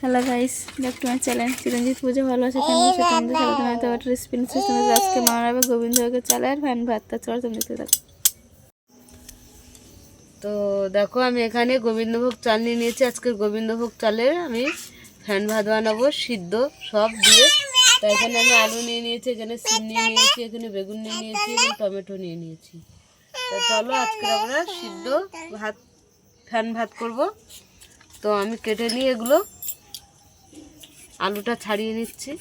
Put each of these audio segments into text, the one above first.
Hello guys back to my channel. Chiranjit পুজো ভালো আছে? তোমাদের সাথে তোমাদের সাথে তোমার তো একটা রেসিপি তোমাদের আজকে মা বানাবে গোবিন্দকে চালে আর ফ্যান ভাত তা চল তুমি দেখতে থাকো। তো দেখো আমি এখানে গোবিন্দভোগ চাল নিয়ে নিয়েছি। আজকের গোবিন্দভোগ চালের আমি ফ্যান ভাত বানাবো সিদ্ধ সব দিয়ে। তো এখানে আমি আলু নিয়ে নিয়েছি এখানে সিম নিয়ে নিয়েছি এখানে বেগুন নিয়ে নিয়েছি এবং টমেটো নিয়ে নিয়েছি। তো চলো আজকে আমরা সিদ্ধ ভাত ফ্যান ভাত করব। তো আমি কেটে নিয়ে এগুলো আলুটা ছাড়িয়ে নিচ্ছি।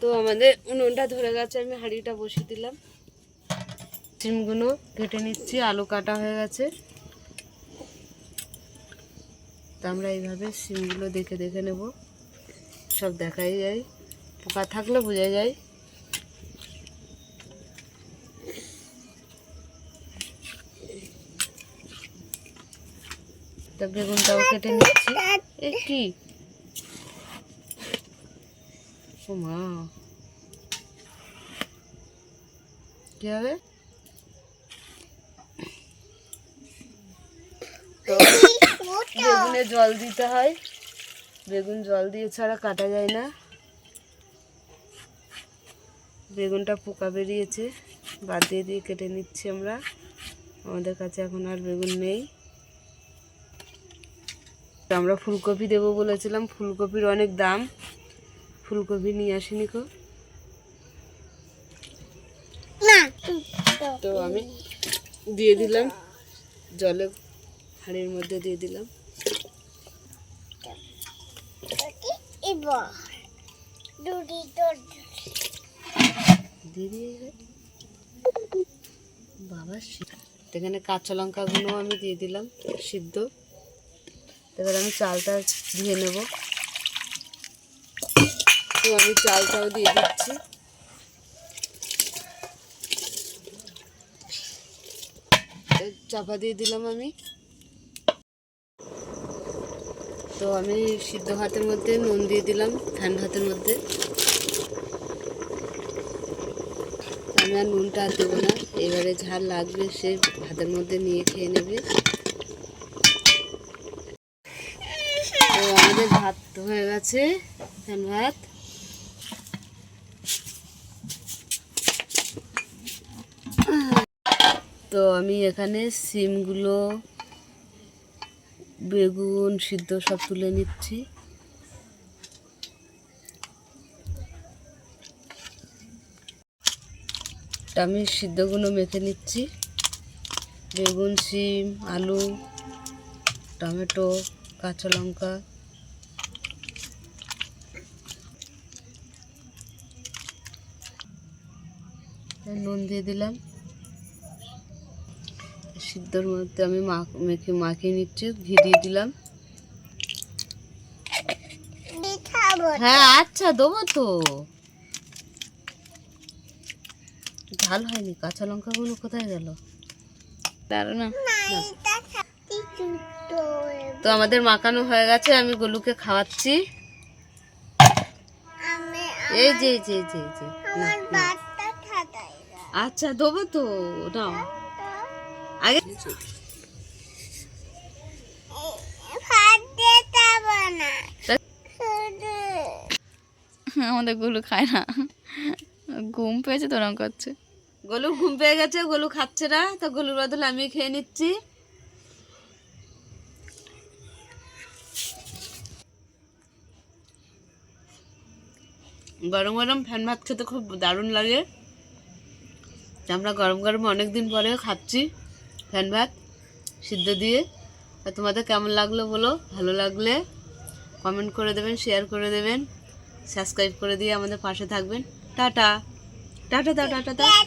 তো আমাদের উনুনটা ধরে গেছে, আমি হাঁড়িটা বসিয়ে দিলাম। সিমগুলো কেটে নিচ্ছি, আলু কাটা হয়ে গেছে। তো আমরা এইভাবে সিমগুলো দেখে দেখে নেব। সব দেখাই যায়। পোকা থাকলে বোঝা যায়। তো বেগুনটাও কেটে নিচ্ছি। এ কি? মা। কি হবে? তো বেগুনে জল দিতে হয়। বেগুন জল দিয়ে ছাড়া কাটা যায় না। বেগুনটা পোকা বেরিয়েছে। বাদ দিয়ে দিয়ে কেটে নিচ্ছি আমরা। আমাদের কাছে এখন আর বেগুন নেই। তো আমরা ফুলকপি দেবো বলেছিলাম। ফুলকপির অনেক দাম। ফুলকপি নিয়ে আসিনি কো তো আমি দিয়ে দিলাম। জলে হাঁড়ির মধ্যে দিয়ে দিলাম। বাবা এখানে কাঁচা লঙ্কাগুলো আমি দিয়ে দিলাম সিদ্ধ। এবার আমি চালটা ধুয়ে নেব। তো আমি চালটাও দিয়ে দিচ্ছি। চাপা দিয়ে দিলাম আমি। তো আমি সিদ্ধ ভাতের মধ্যে নুন দিয়ে দিলাম ঠান্ডা ভাতের মধ্যে। আমি আর নুনটা আর দেবো না। এবারে ঝাল লাগবে সে ভাতের মধ্যে নিয়ে খেয়ে নেবে তো আমাদের ভাত হয়ে গেছে ভাত তো আমি এখানে সিমগুলো, বেগুন সিদ্ধ সব তুলে নিচ্ছি। আমি সিদ্ধগুলো মেখে নিচ্ছি। বেগুন, সিম, আলু, টমেটো, কাঁচা লঙ্কা। নুন দিয়ে দিলাম। সিদ্ধর মধ্যে আমি মেখে মাখিয়ে নিচ্ছি ঘি দিয়ে দিলাম। হ্যাঁ আচ্ছা দেবো তো। ঝাল হয়নি কাঁচা লঙ্কাগুলো কোথায় গেল? দাঁড়ো না। তো আমাদের মাখানো হয়ে গেছে আমি গোলুকে খাওয়াচ্ছি। এই যে এই যে এই যে এই যে। আচ্ছা দেবো তো না। আগে আমাদেরগুলো খায় না। ঘুম পেয়েছে তো রং করছে। গোলু ঘুম পেয়ে গেছে গোলু খাচ্ছে না তো গোলুর বদলে আমি খেয়ে নিচ্ছি। গরম গরম ফ্যান ভাত খেতে খুব দারুণ লাগে। আমরা গরম গরম অনেক দিন পরে খাচ্ছি ফ্যান ভাত সিদ্ধ দিয়ে। তোমাদের কেমন লাগল বলো? ভালো লাগলে কমেন্ট করে দেবেন শেয়ার করে দেবেন সাবস্ক্রাইব করে দিয়ে আমাদের পাশে থাকবেন। টাটা। টাটা দাও টাটা। দাও